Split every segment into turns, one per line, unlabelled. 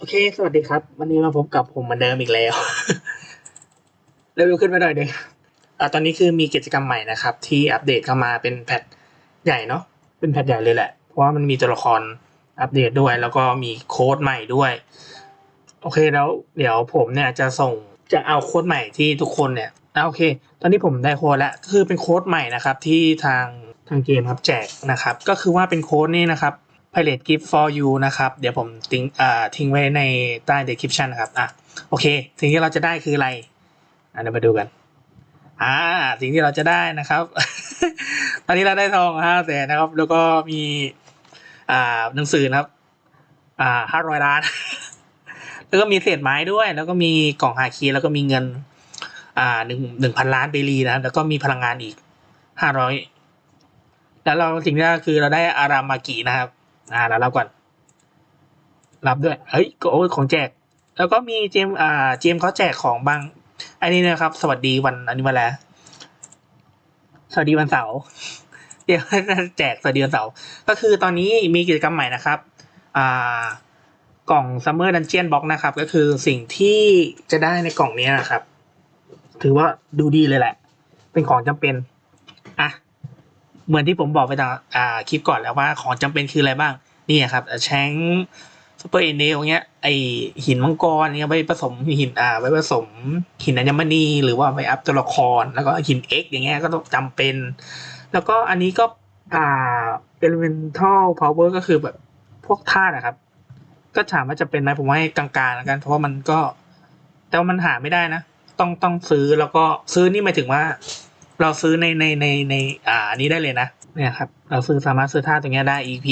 โอเค สวัสดีครับ วันนี้มาพบกับผมเหมือนเดิมอีกแล้ว เร็วขึ้นมาหน่อยเดีอ่าตอนนี้คือมีกิจกรรมใหม่นะครับ ที่อัปเดตเข้ามาเป็นแพทใหญ่เนาะ เป็นแพทใหญ่เลยแหละ เพราะว่ามันมีตัวละครอัปเดตด้วย แล้วก็มีโค้ดใหม่ด้วย โอเคแล้วเดี๋ยวผมเนี่ยจะส่งจะเอาโค้ดใหม่ที่ทุกคนเนี่ยอ่าโอเค ตอนนี้ผมได้โค้ดแล้วคือเป็นโค้ดใหม่นะครับที่ทางทางเกมครับแจกนะครับ ก็คือว่าเป็นโค้ดนี่นะครับ Pilot Gift for you นะครับ เดี๋ยวผมทิ้งอ่าทิ้งไว้ในใต้ description นะครับอะโอเค สิ่งที่เราจะได้คืออะไรอะเดี๋ยวมาดูกันอ่าสิ่งที่เราจะได้นะครับ ตอนนี้เราได้ทองห้าแสนนะครับ แล้วก็มีอ่าหนังสือนะครับ อ่าห้าร้อยล้าน แล้วก็มีเศษไม้ด้วย แล้วก็มีกล่องฮาคีแล้วก็มีเงิน อ่าหนึ่งหนึ่งพันล้านเบรีนะแล้วก็มีพลังงานอีกห้าร้อยแล้วเราสิ่งที่ได้คือเราได้อารามากินะครับ อ่าแล้วรับก่อน รับด้วย เฮ้ยก็โอ้ของแจก แล้วก็มีเจมอ่าเจมเขาแจกของบาง อันนี้นะครับ สวัสดีวันอันนี้มาแล้ว สวัสดีวันเสาร์เดี๋ยวแจกสวัสดีวันเสาร์ก็คือตอนนี้มีกิจกรรมใหม่นะครับ อ่ากล่อง Summer Dungeon Box นะครับ ก็คือสิ่งที่จะได้ในกล่องนี้นะครับ ถือว่าดูดีเลยแหละ เป็นของจำเป็น อะ เหมือนที่ผมบอกไปตอนอ่าคลิปก่อนแล้วว่าของจำเป็นคืออะไรบ้าง นี่ครับแชงซูเปอร์เอเนลเงี้ยไอหินมังกรเนี่ยไว้ผสมหินอ่าไว้ผสมหินอัญมณีหรือว่าไปอัพตัวละครแล้วก็หินเอ็กอย่างเงี้ยก็ต้องจำเป็น แล้วก็อันนี้ก็อ่า elemental power ก็คือแบบพวกธาตุนะครับ ก็ถามว่าจะเป็นไหมผมว่าให้กลางๆแล้วกัน เพราะว่ามันก็ แต่ว่ามันหาไม่ได้นะ ต้องต้องซื้อแล้วก็ซื้อนี่หมายถึงว่า เราซื้อในในในในอ่านี้ได้เลยนะเนี่ยครับ เราซื้อสามารถซื้อท่าตรงเนี้ยได้ EP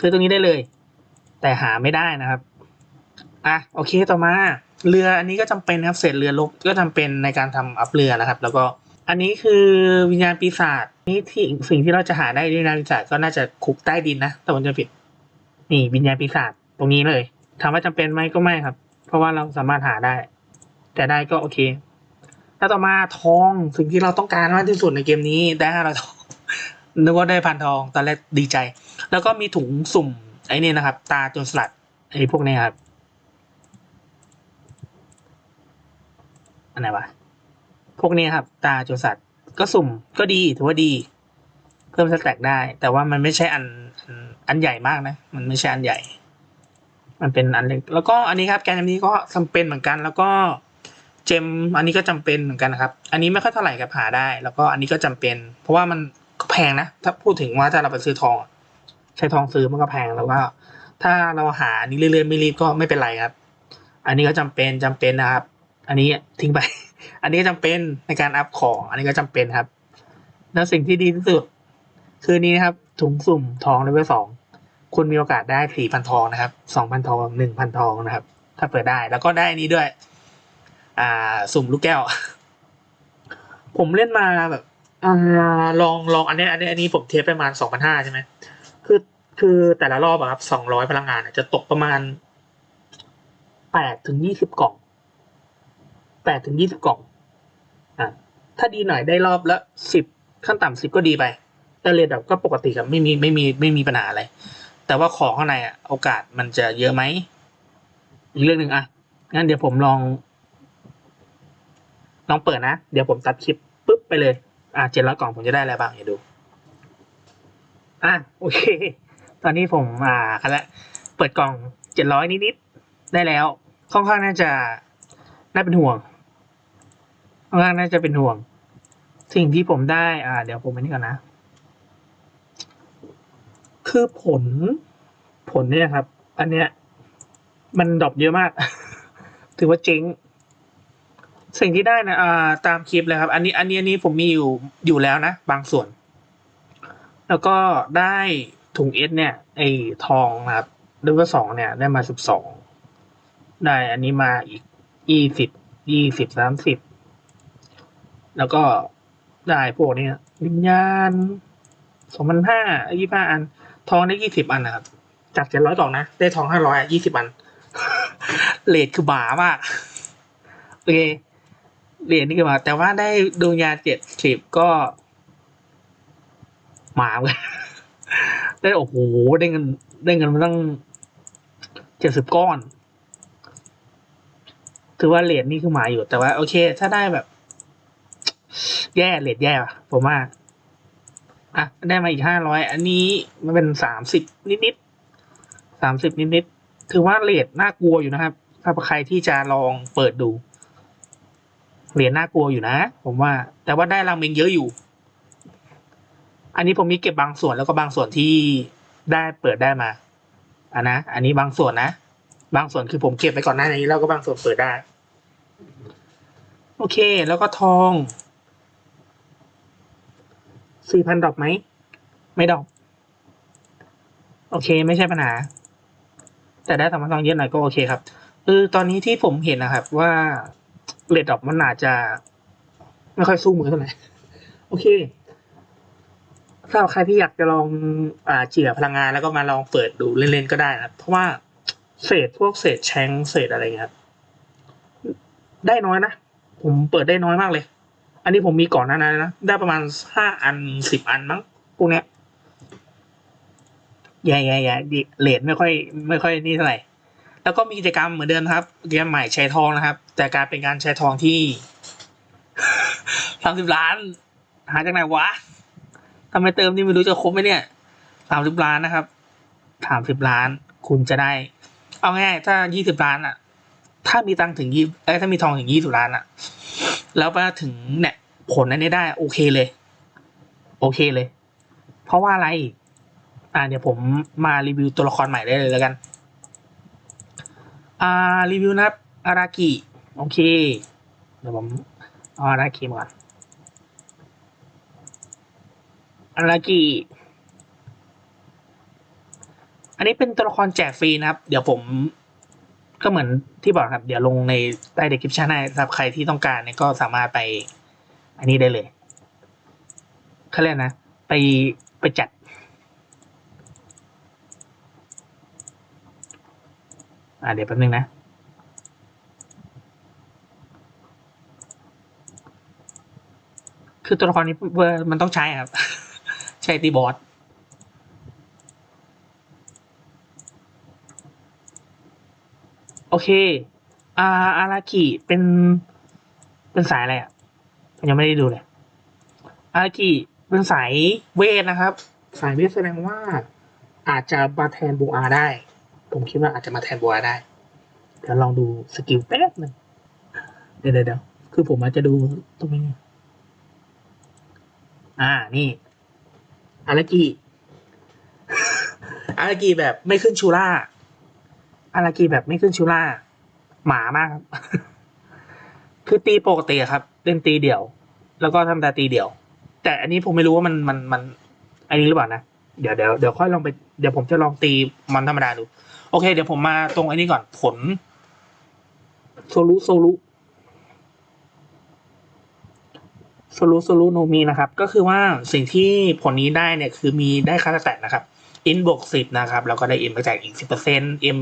ซื้อตรงนี้ได้เลย แต่หาไม่ได้นะครับอะโอเคต่อมา เรืออันนี้ก็จำเป็นครับเศษเรือลบก็จำเป็นในการทำอัพเรือนะครับ แล้วก็อันนี้คือวิญญาณปีศาจนี่ที่สิ่งที่เราจะหาได้วิญญาณปีศาก็น่าจะคุกใต้ดินนะแต่ผมจะผิด นี่วิญญาณปีศาจตรงนี้เลยถามว่าจำเป็นไหมก็ไม่ครับ เพราะว่าเราสามารถหาได้ แต่ได้ก็โอเค แล้วต่อมาทองสิ่งที่เราต้องการมากที่สุดในเกมนี้ได้ห้าร้อยทอง นึกว่าได้พันทองตอนแรกดีใจ แล้วก็มีถุงสุ่ม ไอ้นี่นะครับ ตาจนสลัดไอ้พวกนี้ครับอันไหนวะพวกนี้ครับ ตาจนสลัดก็สุ่มก็ดีถือว่าดี เพิ่มสแต็กได้ แต่ว่ามันไม่ใช่อันอันใหญ่มากนะ มันไม่ใช่อันใหญ่ มันเป็นอันเล็กแล้วก็อันนี้ครับแกนอันนี้ก็จำเป็นเหมือนกัน แล้วก็เจมอันนี้ก็จำเป็นเหมือนกันนะครับ อันนี้ไม่ค่อยเท่าไหร่ครับหาได้ แล้วก็อันนี้ก็จำเป็น เพราะว่ามัน แพงนะ ถ้าพูดถึงว่าถ้าเราไปซื้อทอง ใช้ทองซื้อมันก็แพงแล้วก็ถ้าเราหานี้เรื่อยๆไม่รีบก็ไม่เป็นไรครับ อันนี้ก็จำเป็นจำเป็นนะครับ อันนี้ทิ้งไป อันนี้ก็จำเป็นในการอัพของ อันนี้ก็จำเป็นครับ แล้วสิ่งที่ดีที่สุดคือนี้นะครับ ถุงสุ่มทองเลเวลสองคุณมีโอกาสได้สี่พันทองนะครับสองพันทองหนึ่งพันทองนะครับ ถ้าเปิดได้แล้วก็ได้อันนี้ด้วย อ่า สุ่มลูกแก้ว ผมเล่นมาแบบ อ่าลองลองอันนี้อันนี้อันนี้ผมเทสปประมาณสองพันห้าใช่ไหมคือคือแต่ละรอบอะครับสองร้อยพลังงานจะตกประมาณแปดถึงยี่สิบกล่องแปดถึงยี่สิบกล่องอ่าถ้าดีหน่อยได้รอบละสิบขั้นต่ำสิบก็ดีไป แต่เรทแบบก็ปกติครับไม่มีไม่มีไม่มีปัญหาอะไร แต่ว่าของข้างในอะโอกาสมันจะเยอะไหมอีกเรื่องหนึ่งอะงั้นเดี๋ยวผมลอง ลองเปิดนะ เดี๋ยวผมตัดคลิปปุ๊บไปเลย อ่าเจ็ดร้อยกล่องผมจะได้อะไรบ้างเดี๋ยวดู อะโอเค ตอนนี้ผมอ่าคันละเปิดกล่องเจ็ดร้อยนิดๆได้แล้วค่อนข้างน่าจะน่าเป็นห่วงค่อนข้างน่าจะเป็นห่วง สิ่งที่ผมได้ อ่า เดี๋ยวผมไปนี่ก่อนนะ คือผล ผลเนี่ยครับ อันเนี้ย มันดรอปเยอะมาก ถือว่าเจ๊ง สิ่งที่ได้นะอ่าตามคลิปเลยครับ อันนี้อันนี้อันนี้ผมมีอยู่อยู่แล้วนะ บางส่วน แล้วก็ได้ถุงเอสเนี่ยไอทองนะครับเลเวลสองเนี่ย ได้มาสิบสองได้อันนี้มาอีกยี่สิบยี่สิบสามสิบแล้วก็ได้พวกนี้วิญญาณสองพันห้ายี่ห้าอัน ทองได้ยี่สิบอันนะครับ จากเจ็ดร้อยกล่องนะ ได้ทองห้าร้อยยี่สิบอันเลทคือบามากโอเค เหรียญนี่คือมา แต่ว่าได้ดวงยาเจ็ดสิบก็ หมาเลยได้โอ้โหได้เงิน ได้เงินมาตั้งเจ็ดสิบก้อนถือว่าเลทนี่คือหมาอยู่แต่ว่าโอเค ถ้าได้แบบ แย่เลทแย่ว่ะผมว่าอะได้มาอีกห้าร้อยอันนี้มันเป็นสามสิบนิดๆสามสิบนิดๆถือว่าเลทน่ากลัวอยู่นะครับ ถ้าใครที่จะลองเปิดดู เหรียญน่ากลัวอยู่นะ ผมว่า แต่ว่าได้รางเมงเยอะอยู่ อันนี้ผมมีเก็บบางส่วนแล้วก็บางส่วนที่ได้เปิดได้มาอะนะ อันนี้บางส่วนนะ บางส่วนคือผมเก็บไปก่อนหน้านี้ แล้วก็บางส่วนเปิดได้ โอเค แล้วก็ทองสี่พันดอกไหม ไม่ดอก โอเค ไม่ใช่ปัญหา แต่ได้สามพันทองเยอะหน่อยก็โอเคครับ คือตอนนี้ที่ผมเห็นนะครับว่า เลดดอกมันอาจจะ ไม่ค่อยสู้มือเท่าไหร่โอเคสำหรับใครที่อยากจะลองอ่าเจียพลังงานแล้วก็มาลองเปิดดูเล่นๆก็ได้นะเพราะว่าเศษพวกเศษแชงเศษอะไรเงี้ยครับได้น้อยนะ ผมเปิดได้น้อยมากเลย อันนี้ผมมีก่อนหน้านั้นนะได้ประมาณห้าอันสิบอันมั้งพวกเนี้ยแย่แย่แย่เลทไม่ค่อย ไม่ค่อยนี่เท่าไหร่ แล้วก็มีกิจกรรมเหมือนเดิมครับกิจกรรมใหม่ใช้ทองนะครับ แต่การเป็นการใช้ทองที่สามสิบล้าน หาจากไหนวะทำไมเติมนี่ไม่รู้จะครบไหมเนี่ยสามสิบล้านนะครับสามสิบล้าน คุณจะได้ เอาง่ายถ้ายี่สิบล้านอะถ้ามีตังถึงยี่เอ้ถ้ามีทองถึงยี่สิบล้านอะแล้วมาถึงเนี่ย ผลอันนี้ได้ โอเคเลย โอเคเลย เพราะว่าอะไร อ่าเดี๋ยวผมมารีวิวตัวละครใหม่ได้เลยแล้วกัน อ่ารีวิวนะครับอารากิโอเค เดี๋ยวผมเอาอารากิมาก่อนอารากิอันนี้เป็นตัวละครแจกฟรีนะครับ เดี๋ยวผมก็เหมือนที่บอกครับ เดี๋ยวลงในใต้ description ให้สำหรับใครที่ต้องการเนี่ยก็สามารถไป อันนี้ได้เลยเขาเรียกนะ ไปไปจัด อ่าเดี๋ยวแป๊บนึงนะคือตัวละครนี้เวอร์มันต้องใช้ครับ ใช้ตีบอสโอเคอ่าอารากิเป็น เป็นสายอะไรอะยังไม่ได้ดูเลย อารากิเป็นสายเวทนะครับ สายเวทแสดงว่าอาจจะมาแทนบูอาได้ ผมคิดว่าอาจจะมาแทนบัวได้ เดี๋ยวลองดูสกิลแป๊บหนึ่งเดี๋ยวเดี๋ยวคือผมอาจจะดูตรงนี้ อ่านี่อารากิอารากิแบบไม่ขึ้นชูล่าอารากิแบบไม่ขึ้นชูล่า หมามากครับ คือตีปกติครับเล่นตีเดี่ยว แล้วก็ทำต่ตีเดี่ยว แต่อันนี้ผมไม่รู้ว่ามันมันมันอันนี้หรือเปล่านะ เดี๋ยวเดี๋ยวเดี๋ยวค่อยลองไปเดี๋ยวผมจะลองตีมันธรรมดาดู โอเค เดี๋ยวผมมาตรงไอ้นี้ก่อนผล โซลุโซลุโซลุโซลุโนมีนะครับ ก็คือว่าสิ่งที่ผลนี้ได้เนี่ยคือมีได้ค่าแตทนะครับอินบวกสิบนะครับแล้วก็ได้เอ็มแท็กอีกสิบเปอร์เซ็นต์เอ็ม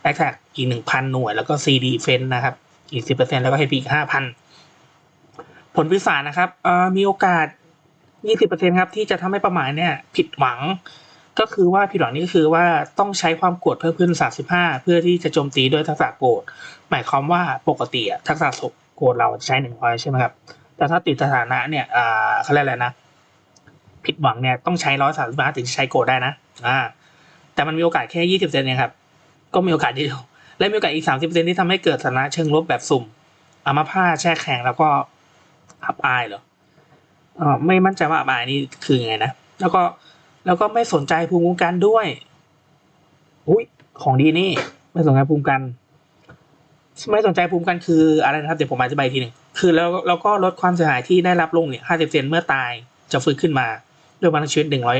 แท็กอีกหนึ่งพันหน่วย แล้วก็ซีดีเฟนนะครับอีกสิบเปอร์เซ็นต์แล้วก็ให้พีอีกห้าพันผลวิสานะครับมีโอกาส ยี่สิบเปอร์เซ็นครับที่จะทำให้ประมาณเนี่ย ผิดหวัง ก็คือว่าผิดหวังนี่ก็คือว่าต้องใช้ความโกรธเพิ่มขึ้น35เพื่อที่จะโจมตีด้วยทักษะโกรธหมายความว่าปกติทักษะโกรธเราใช้หนึ่งพอยใช่ไหมครับแต่ถ้าติดสถานะเนี่ยอ่าเขาเรียกอะไรนะ ผิดหวังเนี่ยต้องใช้ร้อยสามสิบห้าถึงจะใช้โกรธได้นะอ่าแต่มันมีโอกาสแค่ยี่สิบเซนเนี่ยครับก็มีโอกาสเดียวและมีโอกาสอีกสามสิบเซนที่ทำให้เกิดสถานะเชิงลบแบบสุ่มอามาผ้าแช่แข็งแล้วก็อับอายเหรอ เออไม่มั่นใจว่าอับายนี่คือไงนะแล้วก็แล้วก็ไม่สนใจภูมิคุ้มกันด้วยอุ้ยของดีนี่ ไม่สนใจภูมิคุ้มกัน ไม่สนใจภูมิคุ้มกันคืออะไรนะครับเดี๋ยวผมอธิบายทีหนึ่งคือแล้วแล้วก็ลดความเสียหายที่ได้รับลงเนี่ยห้าสิบเซนเมื่อตายจะฟื้นขึ้นมาด้วยพลังชีวิตหนึ่งร้อย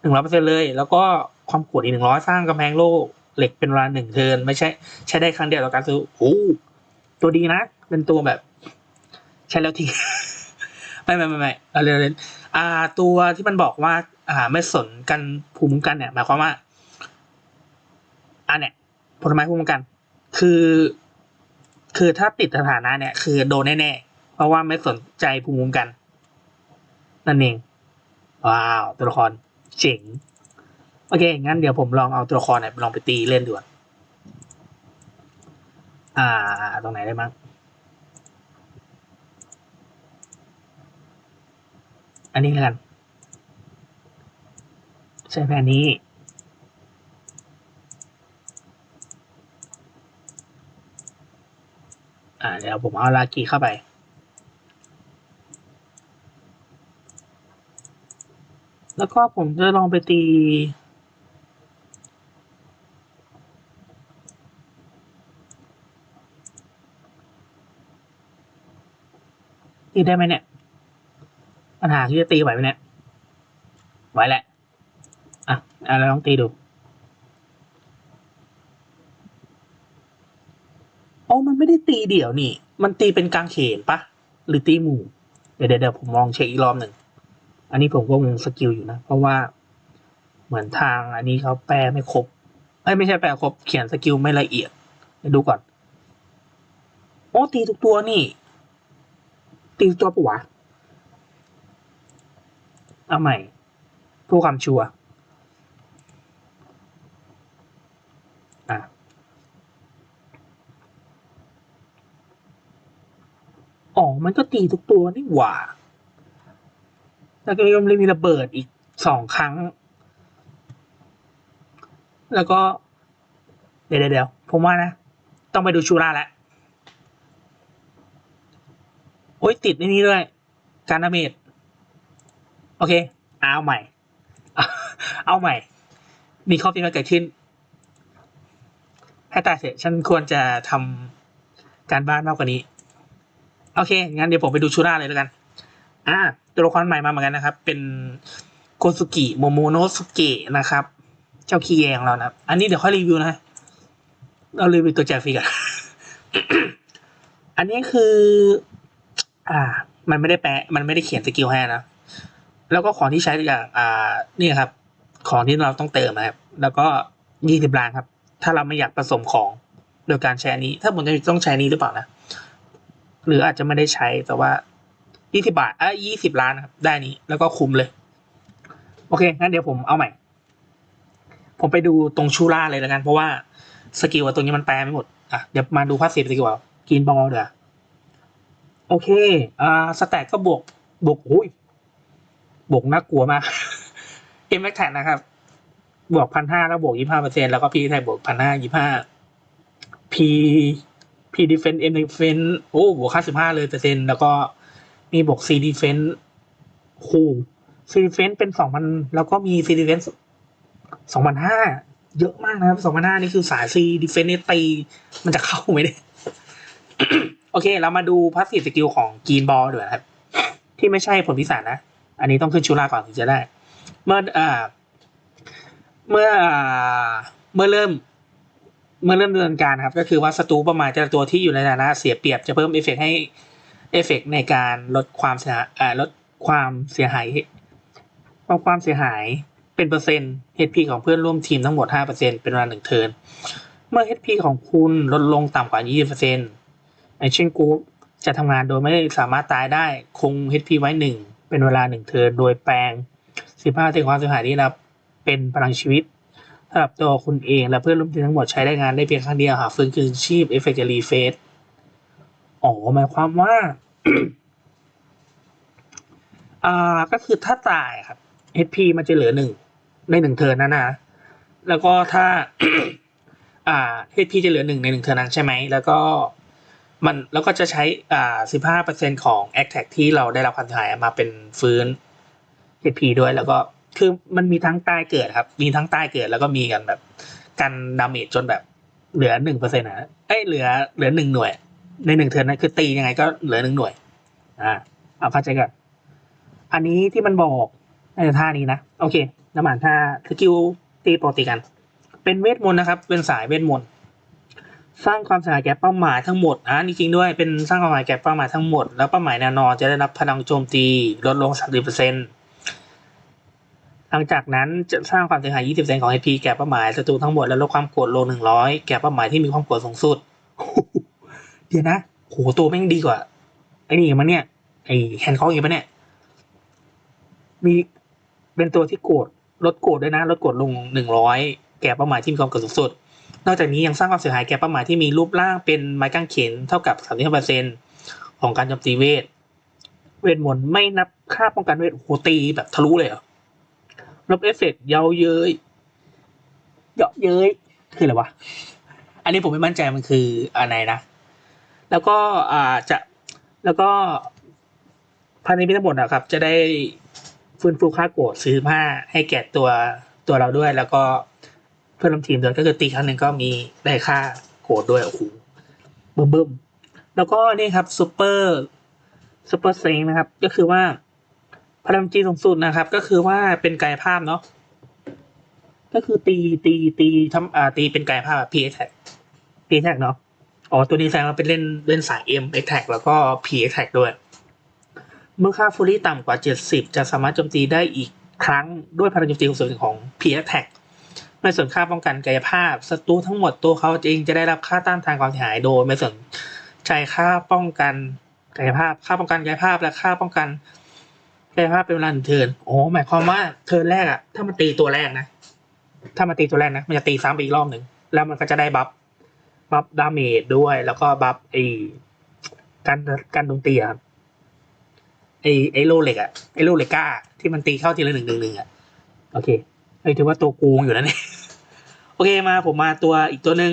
หนึ่งร้อยเปอร์เซ็นเลย แล้วก็ความกดอีกหนึ่งร้อยสร้างกำแพงโลกเหล็กเป็นเวลาหนึ่งเทินไม่ใช่ใช้ได้ครั้งเดียวต่อการซื้อโอ้ตัวดีนะ เป็นตัวแบบ ใช้แล้วที ไม่ไม่ไม่ไม่เอาเร็วๆอ่า ตัวที่มันบอกว่า อ่า ไม่สนกันภูมิคุ้มกันเนี่ยหมายความว่าอันเนี่ยผลไม้ภูมิคุ้มกัน คือ คือถ้าติดสถานะเนี่ย คือโดนแน่ๆเพราะว่าไม่สนใจภูมิคุ้มกัน นั่นเองว้าว ตัวละครเจ๋งโอเค งั้นเดี๋ยวผมลองเอาตัวละครเนี่ยลองไปตีเล่นดูก่อนอ่า ตรงไหนได้มั้ง อันนี้แล้วกัน ใช้แผนนี้ อ่าเดี๋ยวผมเอาลากีเข้าไป แล้วก็ผมจะลองไปตีตีได้ไหมเนี่ย ปัญหาที่จะตีไหวไหมเนี่ยไหวแหละอะอะเราลองตีดู โอ้มันไม่ได้ตีเดี่ยวนี่ มันตีเป็นกลางเขนปะ หรือตีหมู่ เดี๋ยวเดี๋ยวผมลองเช็คอีกรอบหนึ่ง อันนี้ผมก็งงสกิลอยู่นะ เพราะว่าเหมือนทางอันนี้เขาแปลไม่ครบเอ้ยไม่ใช่แปลครบ เขียนสกิลไม่ละเอียดเดี๋ยวดูก่อน โอ้ตีทุกตัวนี่ ตีทุกตัวปะวะ เอาใหม่เพื่อความชัวร์อะอ๋อ มันก็ตีทุกตัวนี่หว่า แล้วก็ยังมีระเบิดอีกสองครั้ง แล้วก็ เดี๋ยวเดี๋ยวผมว่านะ ต้องไปดูชูราแล้วโอ้ยติดในนี้ด้วย การดาเมจ โอเคเอาใหม่ เอาใหม่ มีข้อผิดพลาดเกิดขึ้นให้ตายเสร็จฉันควรจะทำการบ้านมากกว่านี้ โอเค งั้นเดี๋ยวผมไปดูชูราเลยแล้วกัน อ่า ตัวละครใหม่มาเหมือนกันนะครับ เป็นโกสุกิโมโมโนสุเกะนะครับ เจ้าคีแยของเรานะครับอันนี้เดี๋ยวค่อยรีวิวนะ เรารีวิวตัวแจกฟรีกัน อันนี้คือ อ่า มันไม่ได้แปะ มันไม่ได้เขียนสกิลให้นะ แล้วก็ของที่ใช้อย่างอ่านี่ครับ ของที่เราต้องเติมนะครับ แล้วก็ยี่สิบล้านครับ ถ้าเราไม่อยากผสมของโดยการใช้อันนี้ ถ้าผมจะต้องใช้นี้หรือเปล่านะหรืออาจจะไม่ได้ใช้แต่ว่ายี่สิบาทเอ้ยยี่สิบล้านครับ ได้นี้แล้วก็คุ้มเลย โอเคงั้นเดี๋ยวผมเอาใหม่ ผมไปดูตรงชูล่าเลยแล้วกัน เพราะว่าสกิลอะตรงนี้มันแปลไม่หมดอะเดี๋ยวมาดูพาสซีฟสกิลเอากินบอลเดี๋ยวโอเคอ่าสแต็กก็บวกบวกโอ้ย บวกน่ากลัวมากเอ็มแม็กแท็นะครับ บวกพันห้าแล้วบวกยี่ห้าเปอร์เซ็นแล้วก็พีแท็กบวกพันห้ายี่ห้าพีพีดีเฟนเอ็มดีเฟนโอ้บวกห้าสิบห้าเลยเปอร์เซ็นแล้วก็มีบวกซีดีเฟนคูซีดีเฟนเป็นสองพันแล้วก็มีซีดีเฟนสองพันห้าเยอะมากนะครับสองพันห้านี่คือสายซีดีเฟนนี่ตีมันจะเข้าไหมเนี่ยโอเค เรามาดูพาสซีฟสกิลของกีนบอลด้วยนะครับ ที่ไม่ใช่ผลพิศาจนะ อันนี้ต้องขึ้นชูราก่อนถึงจะได้ เมื่ออ่าเมื่อเมื่อเริ่ม เมื่อเริ่มดำเนินการครับ ก็คือว่าศัตรูประมาณแต่ละตัวที่อยู่ในฐานะเสียเปรียบจะเพิ่มเอฟเฟกต์ให้เอฟเฟกต์ในการลดความเสียหายอ่าลดความเสียหายลดความเสียหายเป็นเปอร์เซ็นต์ HP ของเพื่อนร่วมทีมทั้งหมด 5%เป็นเวลาหนึ่งเทิร์นเมื่อ HP ของคุณลดลงต่ำกว่า 20%ในเช่นกูจะทำงานโดยไม่สามารถตายได้คง HP ไว้หนึ่ง เป็นเวลาหนึ่งเทิร์นโดยแปลง 15ถึงความเสียหายที่รับเป็นพลังชีวิตสำหรับตัวคุณเองและเพื่อนร่วมทีมทั้งหมดใช้ได้งานได้เพียงครั้งเดียวหากฟื้นคืนชีพเอฟเฟกต์จะรีเฟซอ๋อหมายความว่าอ่าก็คือถ้าตายครับ HP มันจะเหลือหนึ่งในหนึ่งเทิร์นนะนะ แล้วก็ถ้า อ่า HP จะเหลือหนึ่งในหนึ่งเทิร์นนั้นใช่ไหม แล้วก็ มันแล้วก็จะใช้อ่าสิบห้าเปอร์เซ็นของ a t t a c ที่เราได้รับความเสียหายมาเป็นฟื้น HP ด้วยแล้วก็คือมันมีทั้งใต้เกิดครับ มีทั้งใต้เกิดแล้วก็มีกันแบบกันดาเมจจนแบบเหลือหนึ่งเปอร์เซ็นต์นะเอ้ยเหลือเหลือหนึ่งหน่วย ในหนึ่งเทิร์นนั้นคือตียังไงก็เหลือหนึ่งหน่วย อ่าเอาเข้าใจก่อนอันนี้ที่มันบอกในท่านี้นะ โอเคน้ำมันท่าสกิลตีปกติกัน เป็นเวทมนต์นะครับ เป็นสายเวทมนต์ สร้างความเสียหายแก่เป้าหมายทั้งหมดอ่านี่จริงด้วยเป็นสร้างความเสียหายแก่เป้าหมายทั้งหมด แล้วเป้าหมายแนวนอนจะได้รับพลังโจมตีลดลง 30%หลังจากนั้นจะสร้างความเสียหาย 20%ของ HP แก่เป้าหมายศัตรูทั้งหมดและลดความโกรธลง 100 แก่เป้าหมายที่มีความโกรธสูงสุด เดี๋ยวนะโหตัวแม่งดีกว่าไอ้นี่มันเนี่ยไอ้แฮนด์คอกอีกปะเนี่ยมีเป็นตัวที่โกรธลดโกรธด้วยนะลดโกรธลง 100 แก่เป้าหมายที่มีความโกรธสูงสุด นอกจากนี้ยังสร้างความเสียหายแก่เป้าหมายที่มีรูปร่างเป็นไม้กางเขนเท่ากับ 35%ของการโจมตีเวท เวทมนต์ไม่นับค่าป้องกันเวทโหตีแบบทะลุเลยเหรอลบเอฟเฟกต์เย้าเย้ยเยาะเย้ยคืออะไรวะ อันนี้ผมไม่มั่นใจมันคืออะไรนะ แล้วก็อ่าจะแล้วก็ภายในพิทั้งหมดนะครับ จะได้ฟื้นฟูค่าโกรธซื้อผ้าให้แก่ตัวตัวเราด้วยแล้วก็ เพื่อนร่วมทีมด้วยก็คือตีครั้งหนึ่งก็มีได้ค่าโกรธด้วยโอ้โหบึ้มบึ้มแล้วก็นี่ครับซูเปอร์ซูเปอร์เซงนะครับ ก็คือว่าพลังจีสูงสุดนะครับ ก็คือว่าเป็นกายภาพเนาะก็คือตีตีตีทำอ่าตีเป็นกายภาพพีเอแท็กพีแท็กเนาะอ๋อตัวนี้แสดงว่าเป็นเล่นเล่นสาย M a t a c แล้วก็ P a t a c ด้วย เมื่อค่าฟูรี่ต่ำกว่า 70 จะสามารถโจมตีได้อีกครั้งด้วยพลังโจมตีของส่วนของ P Attack ไม่สนค่าป้องกันกายภาพศัตรูทั้งหมดตัวเขาเองจะได้รับค่าต้านทานความเสียหายโดยไม่สนใจค่าป้องกันกายภาพ ค่าป้องกันกายภาพและค่าป้องกันกายภาพเป็นเวลาหนึ่งเทิร์นโอ้หมายความว่าเทิร์นแรกอะถ้ามันตีตัวแรกนะ ถ้ามันตีตัวแรกนะมันจะตีซ้ำอีกรอบหนึ่งแล้วมันก็จะได้บัฟบัฟดาเมจด้วย แล้วก็บัฟไอการการโดนตีครับไอไอโลเหล็กอะไอโลเหล็กก้าที่มันตีเข้าทีละหนึ่งหนึ่งหนึ่งอะโอเค ไอถือว่าตัวกูงอยู่แล้วเนี่ยโอเคมาผมมาตัวอีกตัวหนึ่ง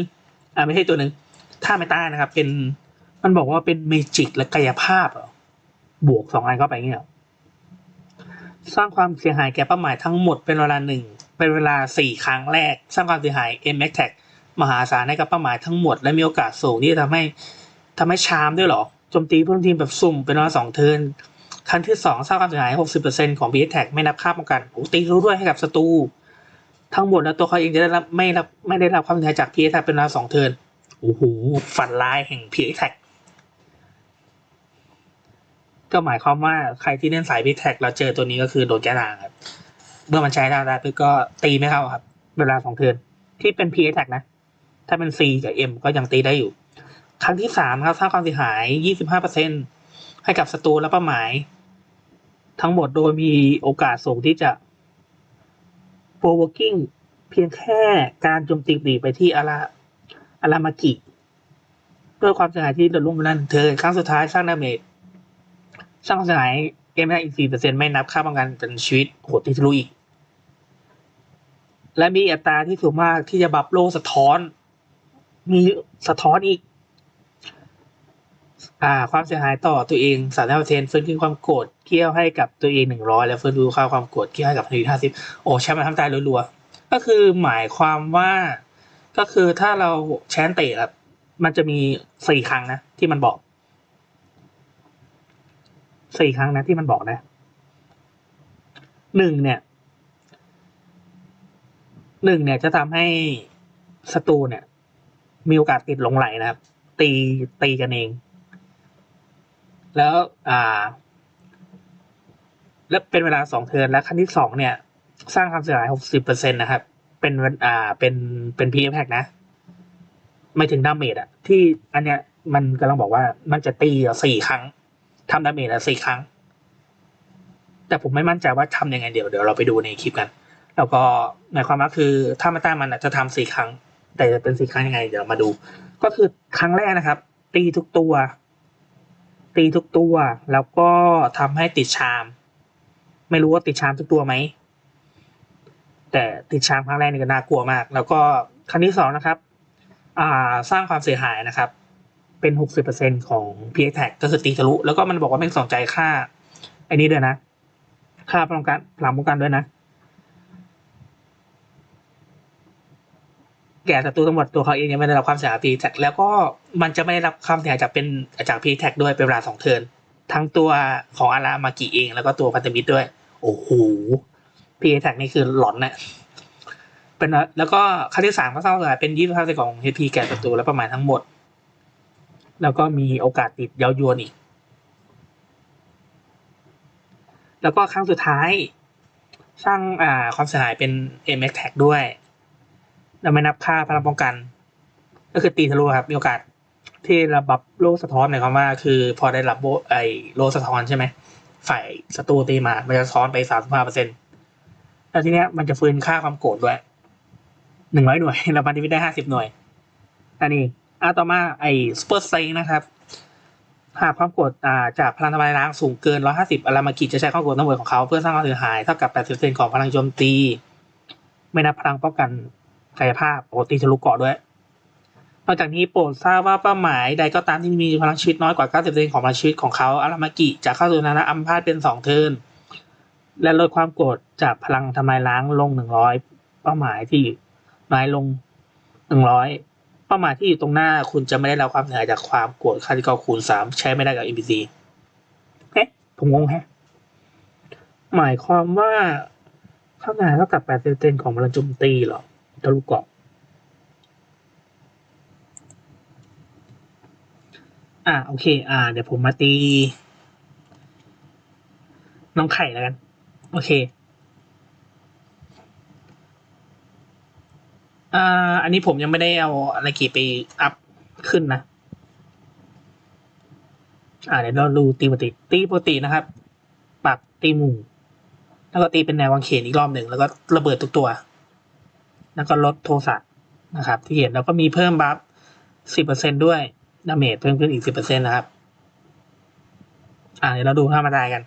อ่าไม่ใช่ตัวหนึ่งท่าเมตานะครับ เป็นมันบอกว่าเป็นเมจิกและกายภาพเหรอบวกสองอันเข้าไปเงี้ยสร้างความเสียหายแก่เป้าหมายทั้งหมดเป็นเวลาหนึ่งเป็นเวลาสี่ครั้งแรก สร้างความเสียหาย m x t a g มหาศาลให้กับเป้าหมายทั้งหมด และมีโอกาสสูงที่จะทำให้ทำให้ชามด้วยหรอโจมตีเพื่อนทีมแบบสุ่มเป็นเวลาสองเทิร์นครั้งที่สองสร้างความเสียหาย 60%ของ b ีแท็กไม่นับค่าป้องกันโอ้ตีรู้ด้วยให้กับศัตรู ทั้งหมดแล้วตัวเขาเองจะได้รับไม่รับไม่ได้รับความเสียหายจาก p ีแท็กเป็นเวลาสองเทิร์นโอ้โหฝันร้ายแห่ง p ีแท็กก็หมายความว่าใครที่เล่นสาย b ีแท็กเราเจอตัวนี้ก็คือโดนแก้ทางครับเมื่อมันใช้ได้แล้วก็ตีไม่เข้าครับ เวลาสองเทิร์นที่เป็น p ีแท็กนะ ถ้าเป็น C กับ M ก็ยังตีได้อยู่ ครั้งที่สามครับสร้างความเสียหายยี่สิบห้าเปอร์เซ็นให้กับศัตรูและเป้าหมาย ทั้งหมดโดยมีโอกาสสูงที่จะ provoking เพียงแค่การโจมตีปลีไปที่อาราอารามากิ ด้วยความเสียหายที่ลดลงไปนั้นเธอครั้งสุดท้ายสร้างดาเมจสร้างความเสียหายเกมได้อีก4%ไม่นับค่าป้องกันเป็นชีวิตโหดที่ทะลุอีก และมีอัตราที่สูงมากที่จะบับโลสะท้อน มีสะท้อนอีก อ่า ความเสียหายต่อตัวเองสามสิบเปอร์เซ็นต์ฟื้นคืนความโกรธเคี่ยวให้กับตัวเองหนึ่งร้อยแล้วฟื้นฟูค่าความโกรธเคี่ยวให้กับทันทีห้าสิบโอ้ใช้มาทำตายรัวๆก็คือหมายความว่า ก็คือถ้าเราแชนเตะครับมันจะมีสี่ครั้งนะที่มันบอกสี่ครั้งนะที่มันบอกนะหนึ่งเนี่ยหนึ่งเนี่ยจะทำให้ศัตรูเนี่ย มีโอกาสติดหลงไหลนะครับ ตีตีกันเอง แล้วอ่า แล้วเป็นเวลาสองเทิร์นแล้วขั้นที่สองเนี่ย สร้างความเสียหายหกสิบเปอร์เซ็นตนะครับ เป็นอ่าเป็นเป็นพีเอฟแพ็กนะ ไม่ถึงดาเมจอะที่อันเนี้ยมันกำลังบอกว่ามันจะตีสี่ครั้งทำดาเมจสี่ครั้ง แต่ผมไม่มั่นใจว่าทำยังไงเดี๋ยวเดี๋ยวเราไปดูในคลิปกัน แล้วก็หมายความว่าคือถ้ามาต้ามันจะทำสี่ครั้ง แต่จะเป็นสี่ครั้งยังไง เดี๋ยวมาดู ก็คือครั้งแรกนะครับ ตีทุกตัว ตีทุกตัว แล้วก็ทำให้ติดชาม ไม่รู้ว่าติดชามทุกตัวไหม แต่ติดชามครั้งแรกนี่ก็น่ากลัวมาก แล้วก็ครั้งที่สองนะครับ อ่าสร้างความเสียหายนะครับ เป็นหกสิบเปอร์เซ็นของ p x tag ก็คือตีทะลุ แล้วก็มันบอกว่าไม่สนใจค่าไอ้นี้ด้วยนะ ค่าป้องกันหลังป้องกันด้วยนะ แก่ศัตรูทั้งหมดตัวเขาเองยังไม่ได้รับความเสียหาย p tag แล้วก็มันจะไม่ได้รับความเสียหายจากเป็นจาก p tag ด้วยเป็นเวลาสองเทิร์นทั้งตัวของอารามากิเองแล้วก็ตัวพันธมิตรด้วย โอ้โห p tag นี่คือหลอนนะเป็นแล้วก็ขั้นที่สามก็สร้าเสียเป็นยี่สิบห้าของ HP แก่ศัตรูและประมาณทั้งหมด แล้วก็มีโอกาสติดเย้ายวนอีก แล้วก็ครั้งสุดท้ายสร้างอ่าความเสียหายเป็น MX tag ด้วย แล้วไม่นับค่าพลังป้องกัน ก็คือตีทะลุครับ มีโอกาสที่ระบับโลกสะท้อนหมายความว่า คือพอได้รับโบไอโลสะท้อนใช่ไหมฝ่ายศัตรูตีมามันจะสะท้อนไปสามสิบห้าเปอร์เซ็นต์แล้วทีเนี้ยมันจะฟื้นค่าความโกรธด้วยหนึ่งร้อยหน่วยแล้วมันจะได้ห้าสิบหน่วย อันนี้อ่าต่อมาไอ้สเปอร์ไซนะครับ หากความโกดอ่าจากพลังทำลายล้างสูงเกิน150อารามากิจะใช้ความโกดทั้งหมดของเขาเพื่อสร้างความเสียหายเท่ากับ80%ของพลังโจมตี ไม่นับพลังป้องกัน กายภาพโอ้ตีทะลุเกาะด้วย นอกจากนี้โปรดทราบว่าเป้าหมายใดก็ตามที่มีพลังชีวิตน้อยกว่า 90%ของพลังชีวิตของเขาอารามากิจะเข้าสู่สถานะอัมพาตเป็นสองเทิร์นและลดความโกรธจากพลังทำลายล้างลง 100 เป้าหมายที่น้อยลง 100 เป้าหมายที่อยู่ตรงหน้าคุณจะไม่ได้รับความเสียหายจากความโกรธคาที่ก็คูณ 3 ใช้ไม่ได้กับ NPC เอ๊ะผมงงแฮะหมายความว่าเท่าไหร่เท่ากับ 80%ของพลังโจมตีหรอ ทะลุเกาะอ่าโอเค อ่า เดี๋ยวผมมาตี น้องไข่แล้วกัน โอเค อ่า อันนี้ผมยังไม่ได้เอาอะไรกี่ไปอัพขึ้นนะ อ่า เดี๋ยวเราดูตีปกติ ตีปกตินะครับ ปักตีหมู่ แล้วก็ตีเป็นแนววางเขนอีกรอบหนึ่ง แล้วก็ระเบิดทุกตัว แล้วก็ลดโทสะนะครับ ที่เห็นแล้วก็มีเพิ่มบัฟสิบเปอร์เซ็นด้วยดาเมจเพิ่มขึ้นอีกสิบเปอร์เซ็นนะครับ อ่าเดี๋ยวเราดูท่ามาตายกัน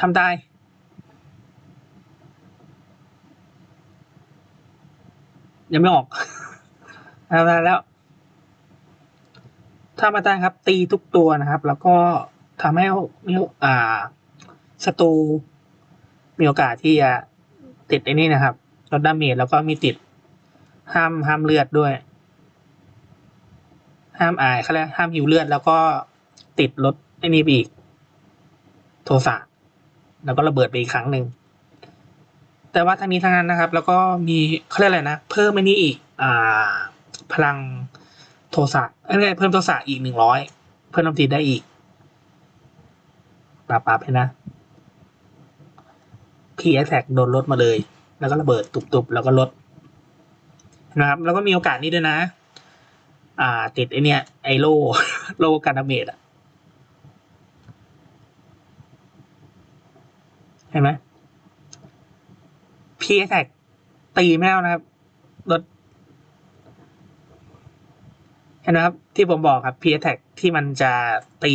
ทำได้ยังไม่ออกทำได้แล้วถ้ามาตายครับ ตีทุกตัวนะครับ แล้วก็ทำให้มีอ่า ศัตรูมีโอกาสที่จะติดไอ้นี่นะครับลดดาเมจแล้วก็มีติด ห้ามห้ามเลือดด้วย ห้ามอายเขาเรียกห้ามหิวเลือด แล้วก็ติดลดไอ้นี่ไปอีก โทสะแล้วก็ระเบิดไปอีกครั้งหนึ่งแต่ว่าทั้งนี้ทั้งนั้นนะครับ แล้วก็มีเขาเรียกอะไรนะเพิ่มไอ้นี่อีก อ่า พลังโทสะเอ้ยเพิ่มโทสะอีกหนึ่งร้อยเพิ่มน้ำตีได้อีกปราบปราบให้นะ คีย์แอทแท็กโดนลดมาเลย แล้วก็ระเบิดตุบๆ แล้วก็ลดนะครับ แล้วก็มีโอกาสนี้ด้วยนะ อ่า ติดไอเนี้ยไอโลโลการดาเมจอะเห็นไหมพีแท็กตีไม่เอานะครับลดเห็นไหมครับ ที่ผมบอกครับพีแท็กที่มันจะตี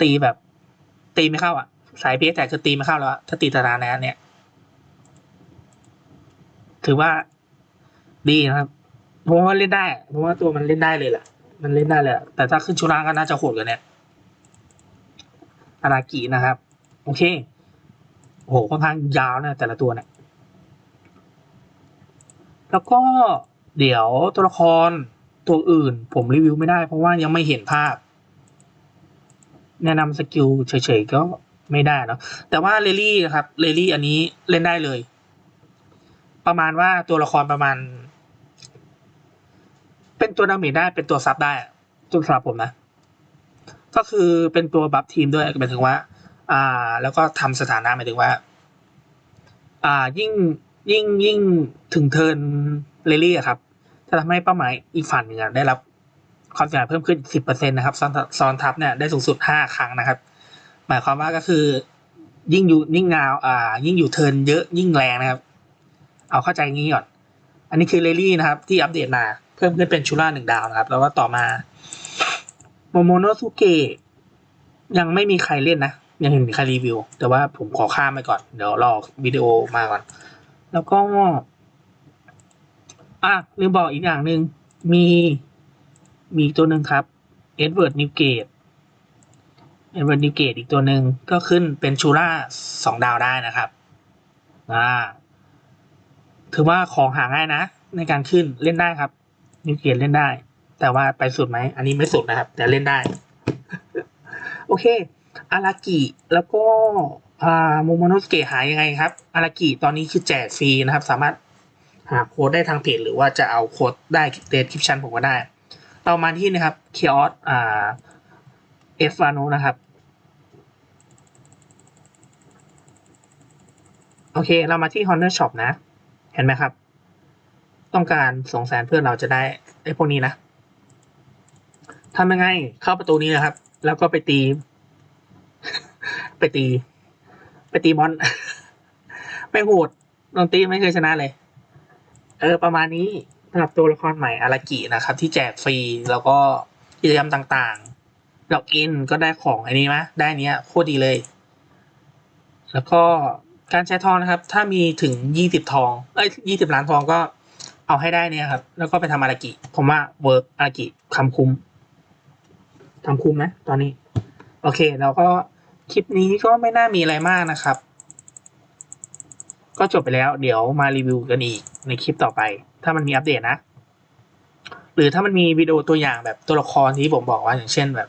ตีแบบ ตีไม่เข้าอะ สายพีแท็กคือตีม่เข้าแล้วถ้าตีตารางนั้นเนี่ย ถือว่าดีนะครับเพราะว่าเล่นได้เพราะว่าตัวมันเล่นได้เลยแหละมันเล่นได้เลยแต่ถ้าขึ้นชุราก็น่าจะโหดกว่านี้อารากินะครับ โอเคโอ้โหค่อนข้างยาวนะแต่ละตัวเนี่ย แล้วก็เดี๋ยวตัวละครตัวอื่น ผมรีวิวไม่ได้เพราะว่ายังไม่เห็นภาพ แนะนำสกิลเฉยๆก็ ไม่ได้เนาะแต่ว่าเลลี่นะครับเลลี่อันนี้เล่นได้เลย ประมาณว่าตัวละครประมาณ เป็นตัวดาเมจได้เป็นตัวซับได้อะตัวสำหรับผมนะ ก็คือเป็นตัวบัฟทีมด้วยหมายถึงว่า อ่า แล้วก็ทำสถานะหมายถึงว่า อ่ายิ่งยิ่งยิ่งถึงเทินเลลี่อะครับจะทำให้เป้าหมายอีกฝั่งหนึ่งอะได้รับความเสียหายเพิ่มขึ้นสิบเปอร์เซ็นต์นะครับ ซ้อนซอนทับเนี่ยได้สูงสุดห้าครั้งนะครับ หมายความว่าก็คือ ยิ่งอยู่ยิ่งงาวอ่า ยิ่งอยู่เทินเยอะยิ่งแรงนะครับ เอาเข้าใจงี้ก่อน อันนี้คือเลลี่นะครับ ที่อัปเดตมาเพิ่มขึ้นเป็นชูล่าหนึ่งดาวนะครับ แล้วก็ต่อมาโมโมโนสุเกะยังไม่มีใครเล่นนะ ยังเห็นมีใครรีวิว แต่ว่าผมขอข้ามไปก่อน เดี๋ยวรอวิดีโอมาก่อน แล้วก็อะลืมบอกอีกอย่างหนึ่งมีมีตัวหนึ่งครับเอ็ดเวิร์ดนิวเกต เอ็ดเวิร์ดนิวเกตอีกตัวหนึ่งก็ขึ้นเป็นชูล่าสองดาวได้นะครับอ่าถือว่าของหาง่ายนะ ในการขึ้นเล่นได้ครับนิวเกตเล่นได้ แต่ว่าไปสุดไหม อันนี้ไม่สุดนะครับ แต่เล่นได้ โอเค อารากิ แล้วก็อ่าโมโมโนสเกะหายยังไงครับ อารากิตอนนี้คือแจกฟรีนะครับ สามารถหาโค้ดได้ทางเพจหรือว่าจะเอาโค้ดได้เดสคริปชันผมก็ได้เรามาที่นะครับเคียร์อ่าเอฟ วาโนนะครับ โอเค เรามาที่ Honor Shop นะ เห็นไหมครับ ต้องการสองแสนเพื่อนเราจะได้ไอ้พวกนี้นะทำยังไงเข้าประตูนี้นะครับ แล้วก็ไปตี ไปตี ไปตีมอน ไม่โหดนนตีไม่เคยชนะเลย เออ ประมาณนี้สำหรับตัวละครใหม่อารากินะครับ ที่แจกฟรีแล้วก็กิจกรรมต่างๆ ล็อกอินก็ได้ของอันนี้มะได้นเนี้ยโคตรดีเลย แล้วก็การใช้ทองนะครับ ถ้ามีถึงยี่สิบทองเอ้ยยี่สิบล้านทองก็เอาให้ได้เนี่ยครับ แล้วก็ไปทำอารากิ ผมว่าเวิร์กอารากิคำคุ้มทำคุ้มนะตอนนี้ โอเค แล้วก็คลิปนี้ก็ไม่น่ามีอะไรมากนะครับ ก็จบไปแล้ว เดี๋ยวมารีวิวกันอีกในคลิปต่อไป ถ้ามันมีอัปเดตนะ หรือถ้ามันมีวิดีโอตัวอย่างแบบตัวละครที่ผมบอกว่าอย่างเช่นแบบ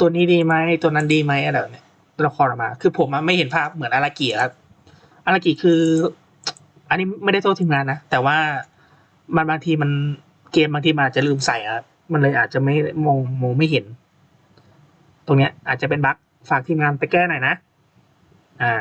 ตัวนี้ดีไหมตัวนั้นดีไหมอะไรแบบเนี้ยตัวละครออกมา คือผมไม่เห็นภาพเหมือนอารากิครับอารากิคือ อันนี้ไม่ได้โทษทีมงานนะแต่ว่ามันบางทีมันเกมบางทีมันอาจจะลืมใส่ครับมันเลยอาจจะไม่มองมองไม่เห็น ตรงเนี้ย อาจจะเป็นบั๊กฝากทีมงานไปแก้หน่อยนะ อ่า